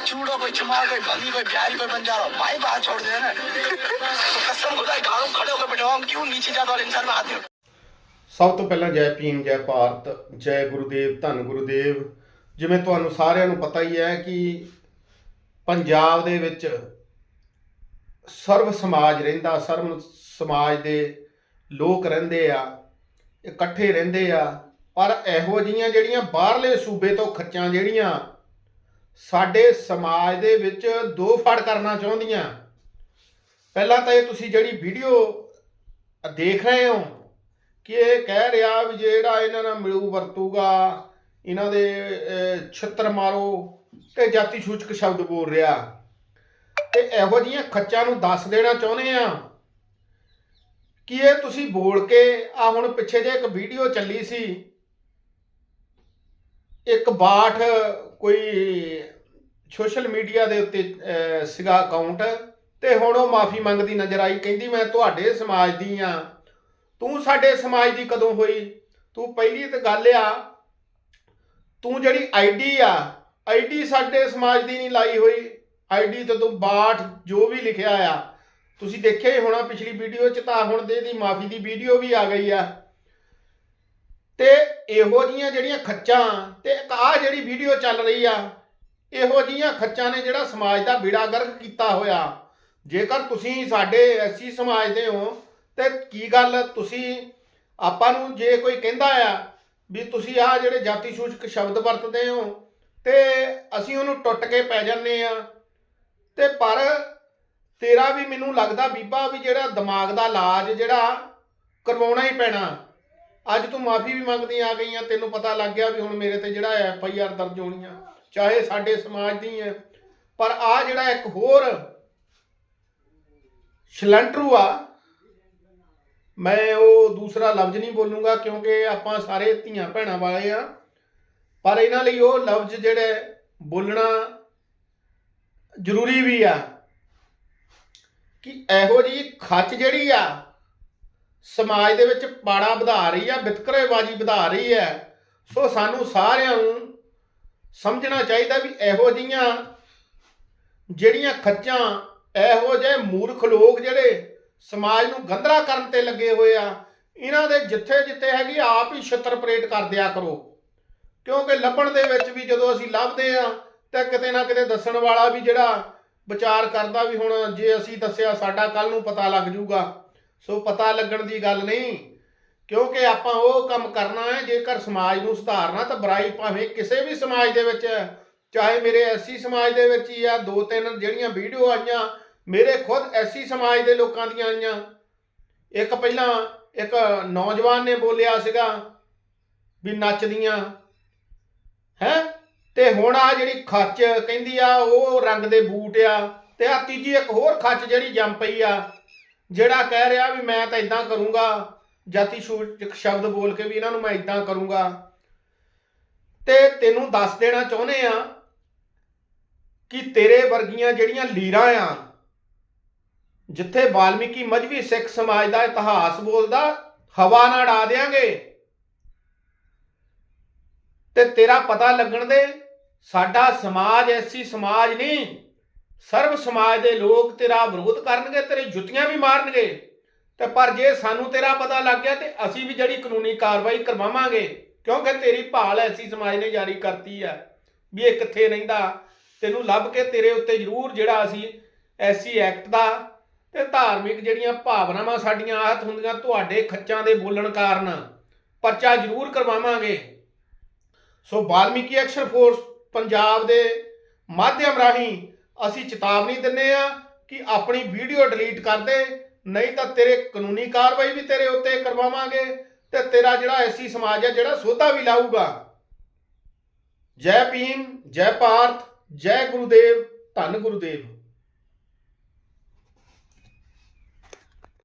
चूड़ो कोई चमार कोई भली कोई प्यारी कोई बंजारा भाई बात छोड़ दे ना तो कसम खुदा की गाड़ों खड़े होकर बैठा हम क्यों नीचे जाता वाले इंसान में हाथ नहीं उठा- ਸਭ ਤੋਂ ਪਹਿਲਾਂ ਜੈ ਭੀਮ ਜੈ ਭਾਰਤ ਜੈ ਗੁਰੂਦੇਵ ਧੰਨ ਗੁਰੂਦੇਵ ਜਿਵੇਂ ਤੁਹਾਨੂੰ ਸਾਰਿਆਂ ਨੂੰ ਪਤਾ ਹੀ ਹੈ ਕਿ ਪੰਜਾਬ ਦੇ ਵਿੱਚ ਸਰਵ ਸਮਾਜ ਰਹਿੰਦਾ ਸਰਵ ਸਮਾਜ ਦੇ ਲੋਕ ਰਹਿੰਦੇ ਆ ਇਕੱਠੇ ਰਹਿੰਦੇ ਆ ਪਰ ਇਹੋ ਜਿਹੀਆਂ ਜਿਹੜੀਆਂ ਬਾਹਰਲੇ ਸੂਬੇ ਤੋਂ ਖੱਚਾਂ ਜਿਹੜੀਆਂ ਸਾਡੇ ਸਮਾਜ ਦੇ ਵਿੱਚ ਦੋ ਫੜ ਕਰਨਾ ਚਾਹੁੰਦੀਆਂ। ਪਹਿਲਾਂ ਤਾਂ ਇਹ ਤੁਸੀਂ ਜਿਹੜੀ ਵੀਡੀਓ ਦੇਖ ਰਹੇ ਹੋ ਕਿ ਇਹ ਕਹਿ ਰਿਹਾ ਵੀ ਜਿਹੜਾ ਇਹਨਾਂ ਨਾਲ ਮਿਲੂ ਵਰਤੂਗਾ, ਇਹਨਾਂ ਦੇ ਛਿੱਤਰ ਮਾਰੋ ਤੇ ਜਾਤੀ ਸੂਚਕ ਸ਼ਬਦ ਬੋਲ ਰਿਹਾ। ਤੇ ਇਹੋ ਜਿਹੀਆਂ ਖੱਚਾਂ ਨੂੰ ਦੱਸ ਦੇਣਾ ਚਾਹੁੰਦੇ ਆ ਕਿ ਇਹ ਤੁਸੀਂ ਬੋਲ ਕੇ ਆ ਹੁਣ ਪਿੱਛੇ ਜੇ ਇੱਕ ਵੀਡੀਓ ਚੱਲੀ ਸੀ, ਇੱਕ ਬਾਠ ਕੋਈ ਸੋਸ਼ਲ ਮੀਡੀਆ ਦੇ ਉੱਤੇ ਅਹ, ਸੀਗਾ ਅਕਾਊਂਟ ਤੇ ਹੁਣ ਉਹ ਮਾਫੀ ਮੰਗਦੀ ਨਜ਼ਰ ਆਈ ਕਹਿੰਦੀ ਮੈਂ ਤੁਹਾਡੇ ਸਮਾਜ ਦੀ ਆ। ਤੂੰ ਸਾਡੇ ਸਮਾਜ ਦੀ ਕਦੋਂ ਹੋਈ? ਤੂੰ ਪਹਿਲੀ ਤਾਂ ਗੱਲ ਆ ਤੂੰ ਜਿਹੜੀ ਆਈਡੀ ਆ ਆਈਡੀ ਸਾਡੇ ਸਮਾਜ ਦੀ ਨਹੀਂ ਲਾਈ ਹੋਈ। ਆਈਡੀ ਤੇ ਤੂੰ ਬਾਠ ਜੋ ਵੀ ਲਿਖਿਆ ਆ। ਤੁਸੀਂ ਦੇਖਿਆ ਹੀ ਹੋਣਾ ਪਿਛਲੀ ਵੀਡੀਓ ਚ ਤਾਂ ਹੁਣ ਦੇ ਦੀ ਮਾਫੀ ਦੀ ਵੀਡੀਓ ਵੀ ਆ ਗਈ ਆ। ਤੇ ਇਹੋ ਜੀਆਂ ਜਿਹੜੀਆਂ ਖੱਚਾਂ, ਤੇ ਇੱਕ ਆ ਜਿਹੜੀ ਵੀਡੀਓ ਚੱਲ ਰਹੀ ਆ, ਇਹੋ ਜੀਆਂ ਖੱਚਾਂ ਨੇ ਜਿਹੜਾ ਸਮਾਜ ਦਾ ਬੀੜਾ ਗਰਕ ਕੀਤਾ ਹੋਇਆ। ਜੇਕਰ ਤੁਸੀਂ ਸਾਡੇ ਐਸੀ ਸਮਾਜ ਦੇ ਹੋ, ਤੇ ਕੀ ਗੱਲ ਤੁਸੀਂ, ਆਪਾਂ ਨੂੰ ਜੇ ਕੋਈ ਕਹਿੰਦਾ ਆ ਵੀ ਤੁਸੀਂ ਆ ਜਿਹੜੇ ਜਾਤੀ ਸੂਚਕ ਸ਼ਬਦ ਵਰਤਦੇ ਹੋ, ਤੇ ਅਸੀਂ ਉਹਨੂੰ ਟੁੱਟ ਕੇ ਪੈ ਜਾਂਦੇ ਆ। ਤੇ ਪਰ ਤੇਰਾ ਵੀ ਮੈਨੂੰ ਲੱਗਦਾ ਬੀਬਾ ਵੀ ਜਿਹੜਾ ਦਿਮਾਗ ਦਾ ਇਲਾਜ ਜਿਹੜਾ ਕਰਵਾਉਣਾ ਹੀ ਪੈਣਾ। ਅੱਜ ਤੂੰ ਮਾਫੀ ਵੀ ਮੰਗਦੀ ਆ ਗਈ ਆ, ਤੈਨੂੰ ਪਤਾ ਲੱਗ ਗਿਆ ਵੀ ਹੁਣ ਮੇਰੇ ਤੇ ਜਿਹੜਾ ਐਫ ਆਈ ਆਰ ਦਰਜ ਹੋਣੀ ਆ, ਚਾਹੇ ਸਾਡੇ ਸਮਾਜ ਦੀ ਹੈ ਪਰ ਆ ਜਿਹੜਾ ਇੱਕ ਹੋਰ ਸ਼ਲੰਟਰੂ ਆ, ਮੈਂ ਉਹ ਦੂਸਰਾ ਲਫ਼ਜ਼ ਨਹੀਂ ਬੋਲੂੰਗਾ ਕਿਉਂਕਿ ਆਪਾਂ ਸਾਰੇ ਧੀਆਂ ਭੈਣਾਂ ਵਾਲੇ ਆ। ਪਰ ਇਹਨਾਂ ਲਈ ਉਹ ਲਫ਼ਜ਼ ਜਿਹੜੇ ਬੋਲਣਾ ਜ਼ਰੂਰੀ ਵੀ ਆ। ਕਿ ਇਹੋ ਜੀ ਖੱਚ ਜਿਹੜੀ ਆ ਸਮਾਜ ਦੇ ਵਿੱਚ ਪਾੜਾ ਵਧਾ ਰਹੀ ਆ, ਵਿਤਕਰੇਬਾਜ਼ੀ ਵਧਾ ਰਹੀ ਹੈ ਸੋ ਸਾਨੂੰ ਸਾਰਿਆਂ ਨੂੰ ਸਮਝਣਾ ਚਾਹੀਦਾ ਵੀ ਇਹੋ ਜੀਆਂ ਜਿਹੜੀਆਂ ਖੱਚਾਂ, ਇਹੋ ਜਿਹੇ ਮੂਰਖ ਲੋਕ ਜਿਹੜੇ ਸਮਾਜ ਨੂੰ ਗੰਦਰਾ ਕਰਨ ਤੇ ਲੱਗੇ ਹੋਏ ਆ, ਇਹਨਾਂ ਦੇ ਜਿੱਥੇ ਜਿੱਥੇ ਹੈਗੀ ਆਪ ਹੀ ਛਿੱਤਰ ਪਰੇਡ ਕਰ ਦਿਆ ਕਰੋ। ਕਿਉਂਕਿ ਲੱਭਣ ਦੇ ਵਿੱਚ ਵੀ ਜਦੋਂ ਅਸੀਂ ਲੱਭਦੇ ਆ, ਤਾਂ ਕਿਤੇ ਨਾ ਕਿਤੇ ਦੱਸਣ ਵਾਲਾ ਵੀ ਜਿਹੜਾ ਵਿਚਾਰ ਕਰਦਾ ਵੀ ਹੁਣ ਜੇ ਅਸੀਂ ਦੱਸਿਆ, ਸਾਡਾ ਕੱਲ ਨੂੰ ਪਤਾ ਲੱਗ ਜਾਊਗਾ ਸੋ ਪਤਾ ਲੱਗਣ ਦੀ ਗੱਲ ਨਹੀਂ। ਕਿਉਂਕਿ ਆਪਾਂ ਉਹ ਕੰਮ ਕਰਨਾ ਹੈ, ਜੇਕਰ ਸਮਾਜ ਨੂੰ ਸੁਧਾਰਨਾ, ਤਾਂ ਬੁਰਾਈ ਭਾਵੇਂ ਕਿਸੇ ਵੀ ਸਮਾਜ ਦੇ ਵਿੱਚ ਚਾਹੇ ਮੇਰੇ ਐਸੀ ਸਮਾਜ ਦੇ ਵਿੱਚ ਹੀ ਆ ਦੋ ਤਿੰਨ ਜਿਹੜੀਆਂ ਵੀਡੀਓ ਆਈਆਂ, ਮੇਰੇ ਖੁਦ ਐਸੀ ਸਮਾਜ ਦੇ ਲੋਕਾਂ ਦੀਆਂ ਆਈਆਂ। ਇੱਕ ਪਹਿਲਾਂ ਇੱਕ ਨੌਜਵਾਨ ਨੇ ਬੋਲਿਆ ਸੀਗਾ ਵੀ ਨੱਚਦੀਆਂ ਹੈ? ਤੇ ਹੁਣ ਆ ਜਿਹੜੀ ਖੱਚ ਕਹਿੰਦੀ ਆ, ਉਹ ਰੰਗ ਦੇ ਬੂਟ ਆ, ਤੇ ਆ ਤੀਜੀ ਇੱਕ ਹੋਰ ਖੱਚ ਜਿਹੜੀ ਜੰਮ ਪਈ ਆ। ਜਿਹੜਾ ਕਹਿ ਰਿਹਾ ਵੀ ਮੈਂ ਤਾਂ ਇਦਾਂ ਕਰੂੰਗਾ, ਜਾਤੀ ਸੂਚਕ ਸ਼ਬਦ ਬੋਲ ਕੇ ਵੀ ਇਹਨਾਂ ਨੂੰ ਮੈਂ ਇਦਾਂ ਕਰੂੰਗਾ, ਤੇ ਤੈਨੂੰ ਦੱਸ ਦੇਣਾ ਚਾਹੁੰਦੇ ਆ ਕਿ ਤੇਰੇ ਵਰਗੀਆਂ ਜਿਹੜੀਆਂ ਲੀਰਾਂ ਆ, ਜਿੱਥੇ ਵਾਲਮੀਕੀ ਮਜਵੀ ਸਿੱਖ ਸਮਾਜ ਦਾ ਇਤਿਹਾਸ ਬੋਲਦਾ, ਹਵਾ ਨਾਲ ਉਡਾ ਦੇਾਂਗੇ ਤੇ ਤੇਰਾ ਪਤਾ ਲੱਗਣ ਦੇ, ਸਾਡਾ ਸਮਾਜ ਐਸੀ ਸਮਾਜ ਨਹੀਂ ਸਰਵ ਸਮਾਜ ਦੇ ਲੋਕ ਤੇਰਾ ਵਿਰੋਧ ਕਰਨਗੇ, ਤੇਰੀ ਜੁੱਤੀਆਂ ਵੀ ਮਾਰਨਗੇ। ਤੇ ਪਰ ਜੇ ਸਾਨੂੰ ਤੇਰਾ ਪਤਾ ਲੱਗ ਗਿਆ ਤੇ ਅਸੀਂ ਵੀ ਜਿਹੜੀ ਕਾਨੂੰਨੀ ਕਾਰਵਾਈ ਕਰਵਾਵਾਂਗੇ, ਕਿਉਂਕਿ ਤੇਰੀ ਭਾਲ ਐਸੀ ਸਮਾਜ ਨੇ ਜਾਰੀ ਕਰਤੀ ਹੈ ਵੀ ਇਹ ਕਿੱਥੇ ਰਹਿੰਦਾ। ਤੈਨੂੰ ਲੱਭ ਕੇ ਤੇਰੇ ਉੱਤੇ ਜ਼ਰੂਰ ਜਿਹੜਾ ਅਸੀਂ ਐਸੀ ਐਕਟ ਦਾ ਤੇ ਧਾਰਮਿਕ ਜਿਹੜੀਆਂ ਭਾਵਨਾਵਾਂ ਸਾਡੀਆਂ ਆਹਤ ਹੁੰਦੀਆਂ ਤੁਹਾਡੇ ਖੱਚਾਂ ਦੇ ਬੋਲਣ ਕਾਰਨ ਪਰਚਾ ਜ਼ਰੂਰ ਕਰਵਾਵਾਂਗੇ। ਸੋ ਵਾਲਮੀਕੀ ਐਕਸ਼ਨ ਫੋਰਸ ਪੰਜਾਬ ਦੇ ਮਾਧਿਅਮ ਰਾਹੀਂ ਅਸੀਂ ਚੇਤਾਵਨੀ ਦਿੰਨੇ ਆ ਕਿ ਆਪਣੀ ਵੀਡੀਓ ਡਿਲੀਟ ਕਰ ਦੇ, ਨਹੀਂ ਤਾਂ ਤੇਰੇ ਕਾਨੂੰਨੀ ਕਾਰਵਾਈ ਵੀ ਤੇਰੇ ਉੱਤੇ ਕਰਵਾਵਾਂਗੇ ਤੇ ਤੇਰਾ ਜਿਹੜਾ ਐਸੀ ਸਮਾਜ ਹੈ, ਜਿਹੜਾ ਸੋਧਾ ਵੀ ਲਾਊਗਾ। ਜੈ ਭੀਮ, ਜੈ ਭਾਰਤ, ਜੈ ਗੁਰੂਦੇਵ, ਧੰਨ ਗੁਰੂਦੇਵ।